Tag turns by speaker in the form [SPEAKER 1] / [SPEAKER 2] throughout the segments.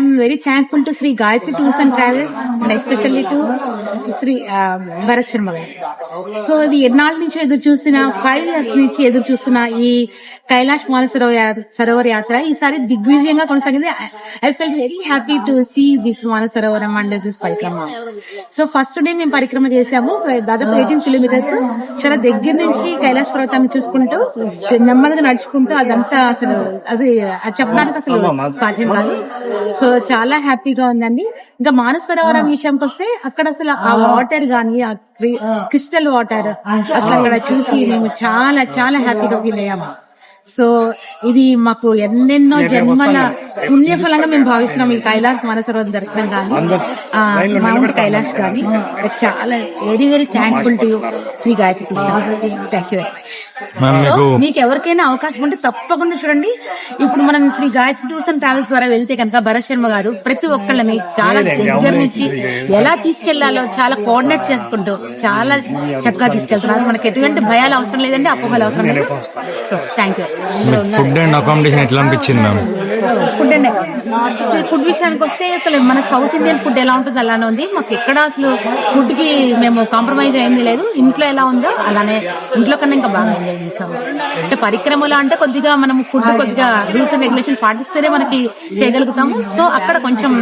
[SPEAKER 1] am very thankful to Sri Gayatri Tours and Travels and especially to Sri uh, Bharat so ఇది ఎన్నాళ్ళ నుంచి ఎదురు చూసిన five years నుంచి ఎదురు చూస్తున్న ఈ కైలాష్ మానసరోవర్ యా- సరోవర్ యాత్ర ఈసారి దిగ్విజయంగా కొనసాగింది. I felt very happy to see this Manasarovar and this parikrama. So first day మేము పరిక్రమ చేసాము దాదాపు ఎయిటీన్ కిలోమీటర్స్ చాలా దగ్గర నుంచి కైలాష్ పర్వతాన్ని చూసుకుంటూ నెమ్మదిగా నడుచుకుంటూ అదంతా అసలు అది చెప్పడానికి అసలు సాధ్యం కాదు. సో చాలా హ్యాపీగా ఉందండి. ఇంకా మానస సరోవరం విషయంకి వస్తే అక్కడ అసలు ఆ వాటర్ గానీ ఆ. క్రిస్టల్ వాటర్ అసలు అక్కడ చూసి మేము చాలా చాలా హ్యాపీగా ఫీల్ అయ్యాము. సో ఇది మాకు ఎన్నెన్నో జన్మల పుణ్యఫలంగా మేము భావిస్తున్నాం ఈ కైలాస్ మానసరోవరం దర్శనం కానీ ఆ, మౌంట్ కైలాష్ కానీ చాలా very very thankful to Sri Gayatri thank you so
[SPEAKER 2] మీకు
[SPEAKER 1] మీకు ఎవరికైనా అవకాశం ఉంటే తప్పకుండా చూడండి. ఇప్పుడు మనం Sri Gayatri Tours and Travels ద్వారా వెళ్తే కనుక భరత్ శర్మ గారు ప్రతి ఒక్కళ్ళని చాలా దగ్గర నుంచి ఎలా తీసుకెళ్ళాలో చాలా కోఆర్డినేట్ చేసుకుంటూ చాలా చక్కగా తీసుకెళ్తున్నారు. మనకి ఎటువంటి భయాలు అవసరం లేదండి అపోహలు అవసరం లేదు. So thank you
[SPEAKER 2] food and accommodation ఎట్లా అనిపించింది మ్యామ్
[SPEAKER 1] ఫుడ్ అండ్ అసలు ఫుడ్ విషయానికి వస్తే అసలు మన సౌత్ ఇండియన్ ఫుడ్ ఎలా ఉంటుంది అలానే ఉంది. మాకు ఎక్కడ అసలు ఫుడ్కి మేము కాంప్రమైజ్ అయింది లేదు. ఇంట్లో ఎలా ఉందో అలానే ఇంట్లో కన్నా ఇంకా బాగా ఎంజాయ్ చేసాము. అంటే పరిక్రమలు అంటే కొద్దిగా మనం ఫుడ్ కొద్దిగా రూల్స్ అండ్ రెగ్యులేషన్ పాటిస్తేనే మనకి చేయగలుగుతాము సో అక్కడ కొంచెం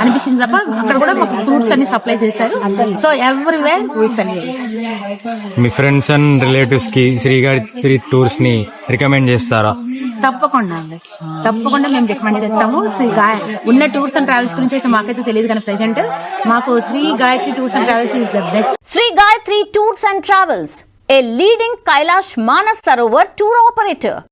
[SPEAKER 1] అనిపించింది తప్ప అక్కడ కూడా మాకు ఫ్రూట్స్ అన్ని సప్లై చేశారు. సో ఎవ్రీవేర్ వీట్స్ అన్ని
[SPEAKER 2] మీ ఫ్రెండ్స్ అండ్ రిలేటివ్స్కి శ్రీగారి టూర్స్ని రికమెండ్ చేస్తారా?
[SPEAKER 1] తప్పకుండా అండి. తప్పకుండా మేము రికమెండ్ చేస్తాము. శ్రీ గాయ ఉన్న టూర్స్ అండ్ ట్రావెల్స్ గురించి అయితే మాకైతే తెలియదు కానీ ప్రెసెంట్ మాకు Sri Gayatri Tours and Travels is the best
[SPEAKER 3] Sri Gayatri Tours and Travels a leading Kailash Manas Sarovar tour operator.